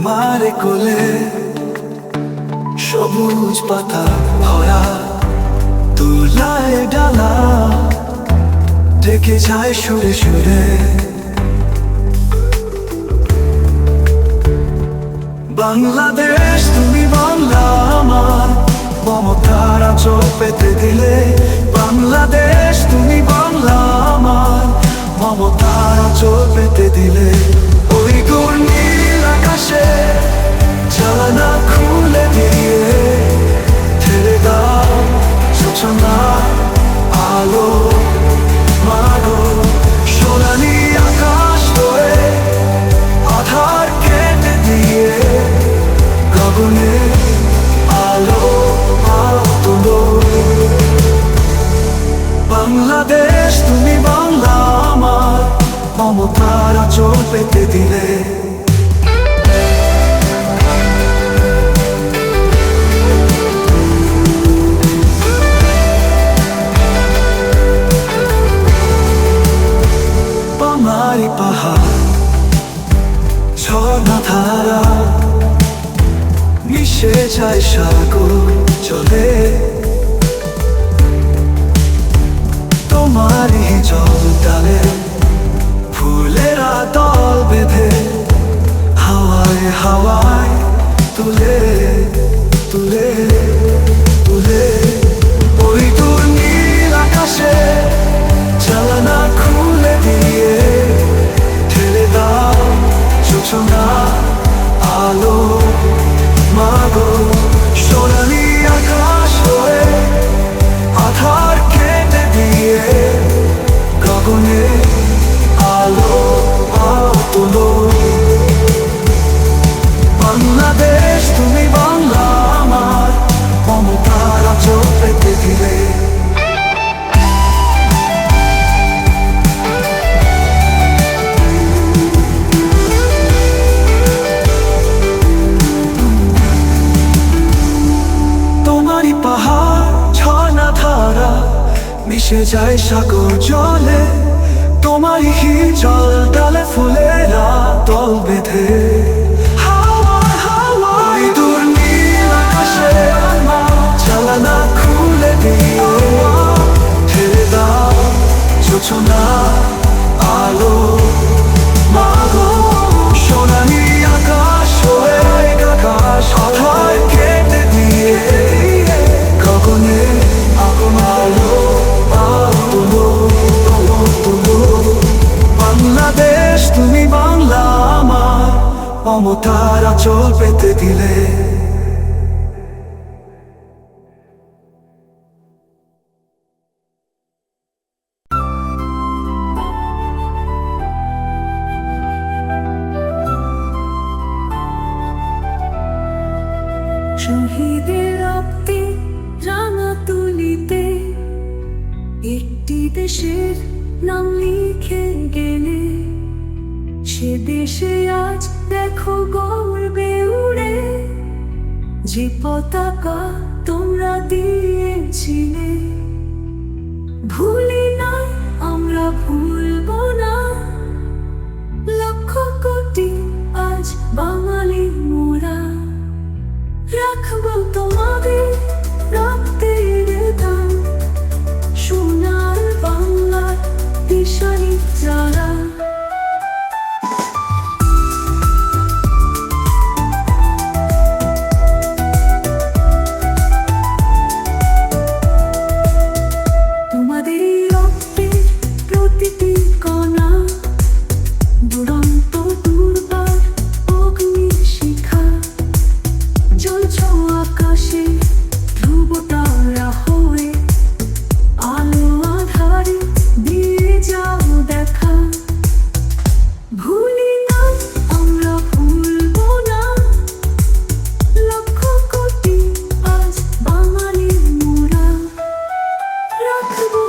তোমার কোলে সবুজ পাতা ভরা, তুলায় ডালা ডেকে যায় সুরে সুরে। বাংলাদেশ, তুমি বাংলা আমার, মমতারা চোখ পেতে দিলে। বাংলাদেশ, তুমি বাংলা আমার, মমতারা চোখ পেতে দিলে। ওই গুণ আকাশে জানা খুলে দিয়ে ছেড়ে দাও, সূচনা, আলো, মাগো। সোনালি আকাশ হয়ে আধার কেটে দিয়ে গগনে আলো আলো। বাংলাদেশ, তুমি বাংলা আমার, মমতারা চোখ পেতে দিলে। সাগর চলে। জল ডালে ফুলেরা দল বেঁধে হাওয়ায় হাওয়ায় তুলে তুলে তুলে। আকাশে খুলে দিয়ে ঠেলে আলো, মাগো। সোনালি আকাশ সাগর জলে তোমারই জল ডালে ফুলেরা তল বেঁধে। হাওয়ায় হাওয়ায় মমতারা আচল পেতে দিলে আজ দেখো গর্বে উড়ে যে পতাকা তোমরা দিয়েছিলে। ভুলি Thank you.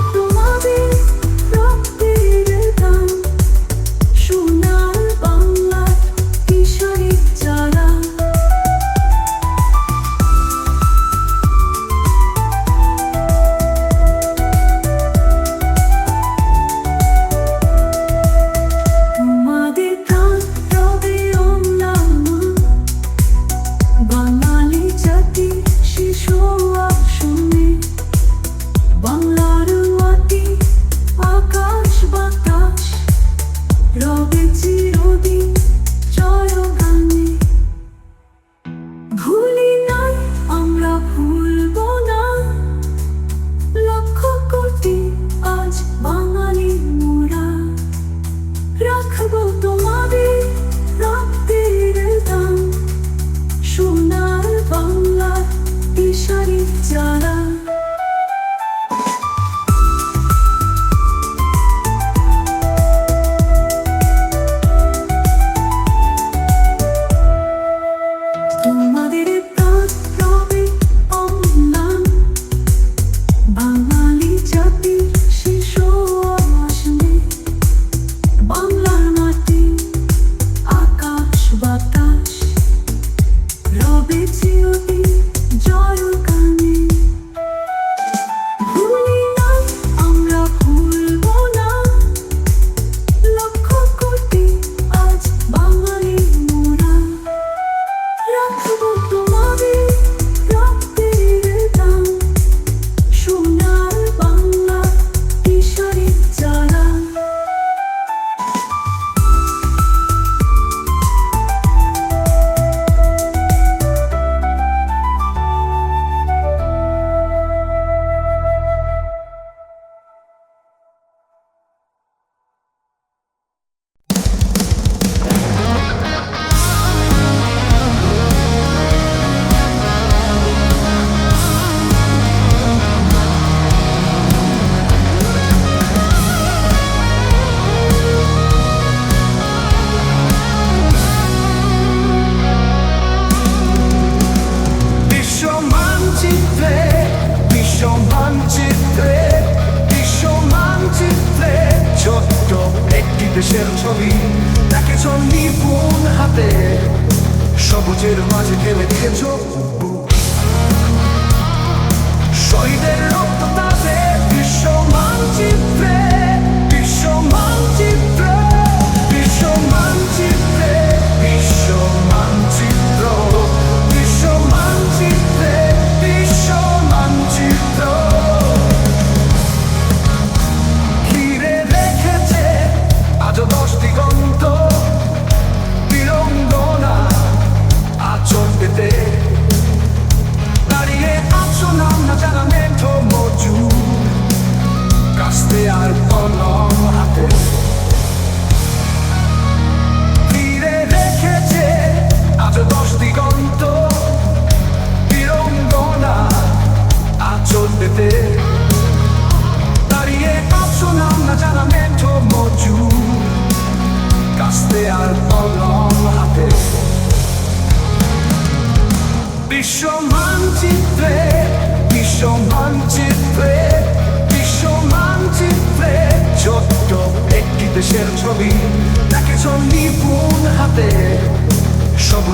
tudo.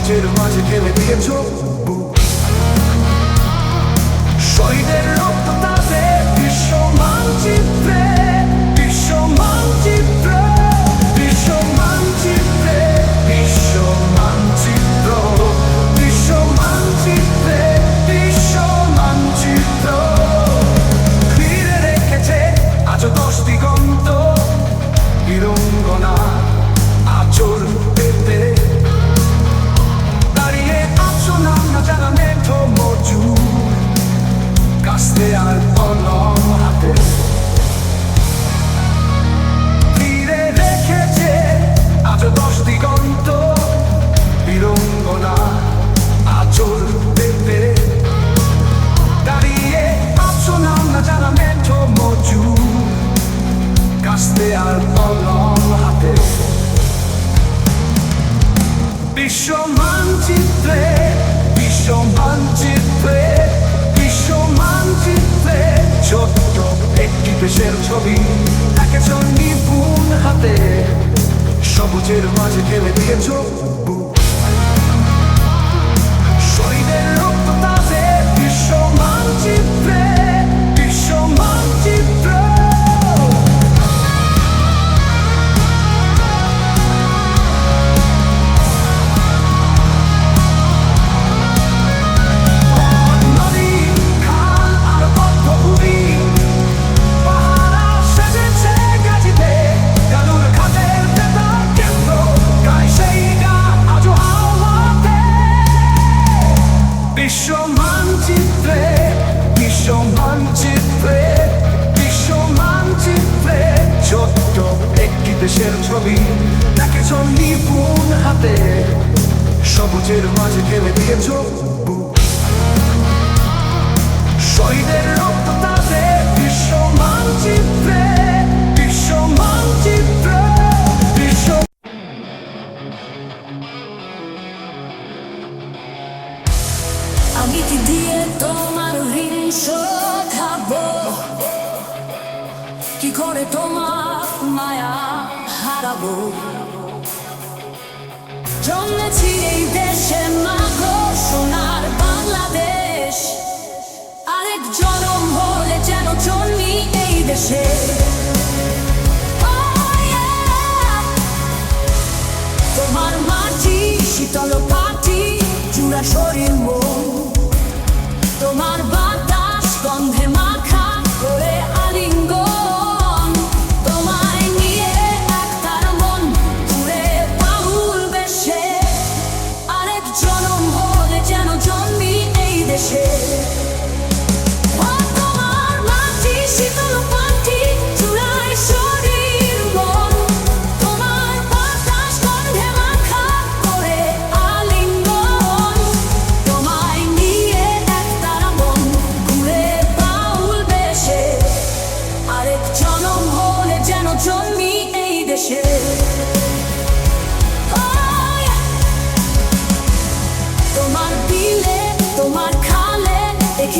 Did a magic in the? দেশের ছবি একজন নিপুণ হাতে সবুজের মাঝে ফেলে দিয়েছ বুক। শীতল পাটি চূড়া শরীর মন। তোমার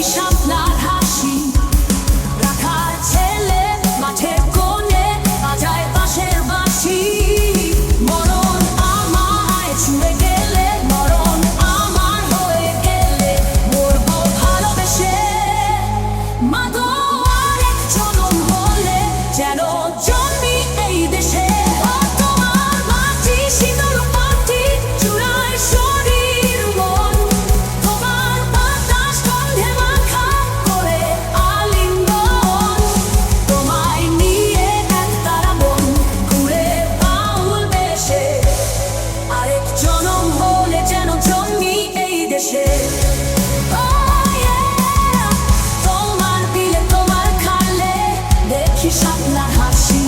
ich see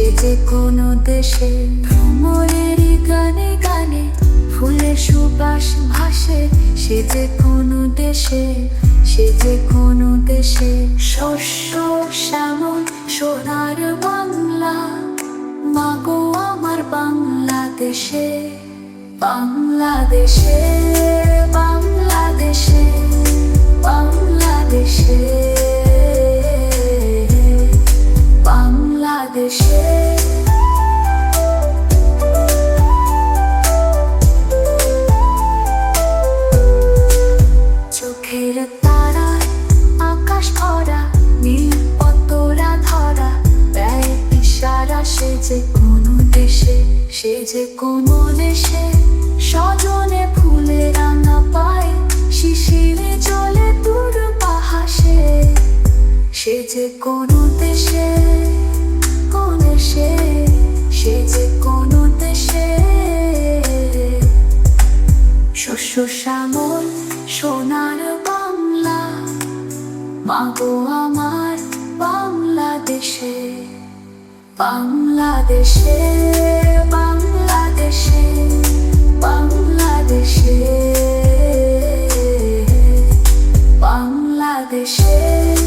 সে যে কোনো দেশে ভ্রমণের গানে গানে, ফুলের সুবাস ভাসে। সে যে কোনো দেশে, সে যে কোনো দেশে শস্য, শ্যামল, সোনার বাংলা। মাগো আমার বাংলাদেশে বাংলাদেশে বাংলাদেশে বাংলাদেশে। মাগো আমার বাংলাদেশে বাংলাদেশে বাংলাদেশে বাংলাদেশে বাংলাদেশে।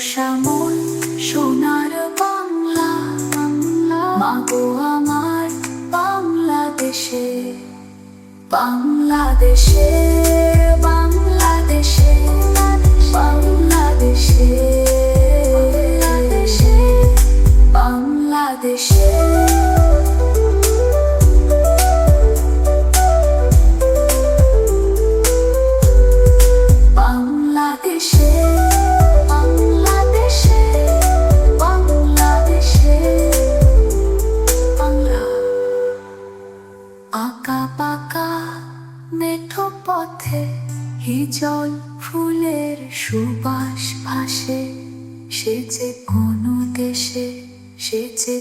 শস্য শ্যামল সোনার বাংলা। মাগো আমার বাংলাদেশে বাংলাদেশে বাংলাদেশে বাংলাদেশে বাংলাদেশে বাংলাদেশে। বাংলাদেশে। যে কোনো দেশে সে যে